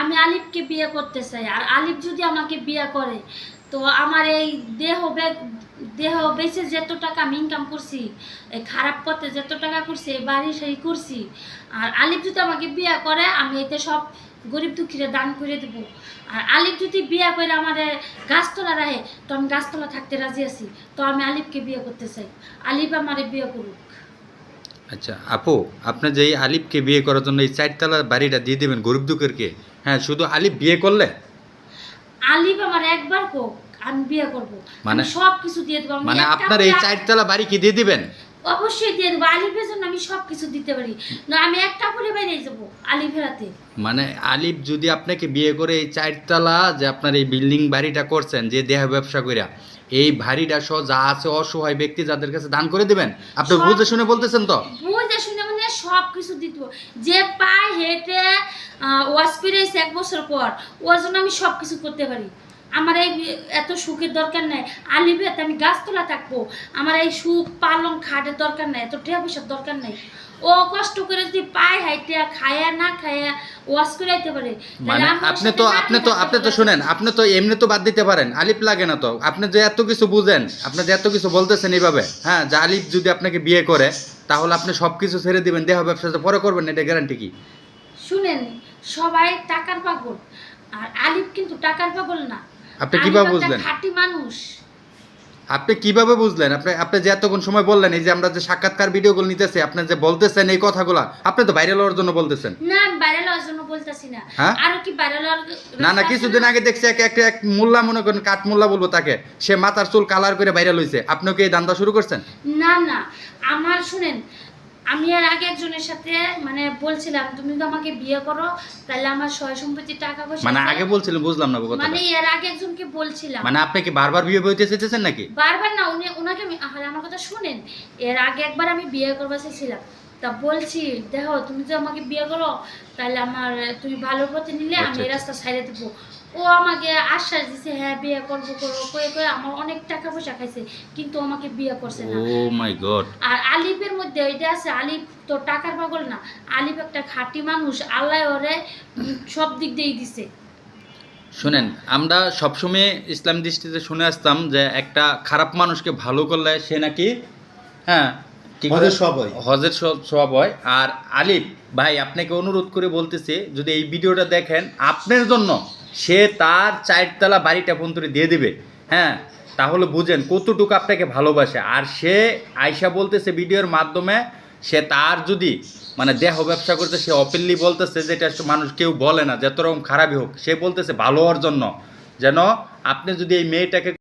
আমি আলিফকে বিয়ে করতে চাই। আর আলিফ যদি আমাকে বিয়ে করে, তো আমার এই দেহ দেহ বেঁচে যত টাকা আমি ইনকাম করছি, এই খারাপ পথে যত টাকা করছি, এই বাড়ি সারি করছি। আর আলিফ যদি আমাকে বিয়ে করে, আমি এতে সব গরিব দুঃখীরা দান করে দেবো। আর আলিফ যদি বিয়ে করে আমাদের গাছতলা রাখে তো আমি গাছতলা থাকতে রাজি আছি। তো আমি আলিফকে বিয়ে করতে চাই। আলিফ আমার বিয়ে করুক। আচ্ছা আপু, আপনি যে আলিফকে বিয়ে করার জন্য এই চারতলা বাড়িটা দিয়ে দেবেন গরিব দুঃখেরকে হ্যাঁ শুধু আলিফ বিয়ে করলে? আলিফ আমার একবার কোক আমি বিয়ে করব। মানে- সব কিছু দিয়ে দেবো মানে আপনার এই চারতলা বাড়ি কি দিয়ে দিবেন? অবশ্যই দিয়ে দেবো আলিফের জন্য আমি সব কিছু দিতে পারি। না আমি একটা করে বেরিয়ে যাব আলিফের হাতে। মানে আলিফ যদি আপনাকে বিয়ে করে এই চারতলা যে আপনার এই বিল্ডিং বাড়িটা করছেন যে দেহ ব্যবসা কইরা এই বাড়িটা সহ যা আছে অসহায় ব্যক্তি যাদের কাছে দান করে দিবেন? আপনি বুঝে শুনে বলতেছেন তো? বুঝতে শুনে মানে সব কিছু দিতে। যে পায় হেঁটে ওয়াশ ফিরেছে এক বছর পর ওর জন্য আমি সব কিছু করতে পারি। আমার এই এত সুখের দরকার নেই। আলিফে আমি গাছতলা থাকব। আমার এই সুখ পালং খাটের দরকার নেই এত টেয়া পয়সার দরকার নেই। ও কষ্ট করে যদি পায় হাইটে খায়া না খায়া ওয়াশ করে আইতে পারে মানে আপনি তো আপনি তো আপনি তো শুনেন আপনি তো এমনি তো বাদ দিতে পারেন আলিফ লাগে না তো। আপনি যে এত কিছু বুঝেন আপনি যে এত কিছু বলতেছেন এইভাবে হ্যাঁ যে আলিফ যদি আপনাকে বিয়ে করে তাহলে আপনি সব কিছু ছেড়ে দিবেন দেহ ব্যবসাতে পরে করবেন এটা গ্যারান্টি কি? শুনেন সবাই টাকার পাগল। আর আলিফ কিন্তু টাকার পাগল না। আপনি কীভাবে বুঝলেন? খাঁটি মানুষ। আপনি কীভাবে বুঝলেন? আপনি আপনি যে এতক্ষণ সময় বললেন এই যে আমরা যে সাক্ষাৎকার ভিডিওগুলো নিতেছি আপনি যে বলতেছেন এই কথাগুলো আপনি তো ভাইরাল হওয়ার জন্য বলতেছেন। না ভাইরাল হওয়ার জন্য বলতাছি না। হ্যাঁ? আর কি ভাইরাল হওয়ার না না কিছুদিন আগে দেখছি এক একটা এক মোল্লা মনে করেন কাঠ মোল্লা বলব তাকে সে মাথার চুল কালার করে ভাইরাল হয়েছে আপনি কি এই দান্দা শুরু করছেন? না না আমার শুনেন আমি আর আগে একজনের সাথে মানে বলছিলাম তুমি তো আমাকে বিয়ে করো তাহলে আমার সয় সম্পত্তির টাকা পয়সা মানে আগে বলছিলেন বুঝলাম না কথা মানে এর আগে একজনকে বলছিলাম। মানে আপনি কি বারবার বিয়ে বইতে চাইতেছেন নাকি? বারবার না উনি ওনাকে আমি আমার কথা শুনেন। এর আগে একবার আমি বিয়ে করবা চেয়েছিলাম। তা বলছি দেখো তুমি তো আমাকে বিয়ে করো তাহলে আমার তুমি ভালো পথে নিলে আমি আচ্ছা, এই রাস্তা ছাইড়ে দেবো। ও আমাকে আশ্বাস দিছে হ্যাঁ বিয়ে করব করব। কয়ে কয়ে আমার অনেক টাকা পয়সা খাইছে কিন্তু আমাকে বিয়ে করছে না। ও মাই গড। আর আলিফের মধ্যে ওইটা আছে আলিফ তো টাকার পাগল না। আলিফ একটা খাঁটি মানুষ আল্লাহ ওরে সব দিক দিয়েই দিছে। শুনেন আমরা সবসময় ইসলাম দৃষ্টিতে শুনে আসতাম যে একটা খারাপ মানুষকে ভালো করলে সে নাকি হ্যাঁ? হজের সব হয়। হজের সব হয়। আর আলিফ ভাই আপনাকে অনুরোধ করে বলতেছে যদি এই ভিডিওটা দেখেন আপনার জন্য সে তার চারতলা বাড়িটা পর্যন্ত দিয়ে দিবে। হ্যাঁ তাহলে বুঝেন কতটুকু আপনাকে ভালোবাসে। আর সে আয়সা বলতেছে ভিডিওর মাধ্যমে সে তার যদি মানে দেহ ব্যবসা করতে সে অপেনলি বলতেছে যেটা মানুষ কেউ বলে না যত রকম খারাপই হোক সে বলতেছে ভালো হওয়ার জন্য। যেন আপনি যদি এই মেয়েটাকে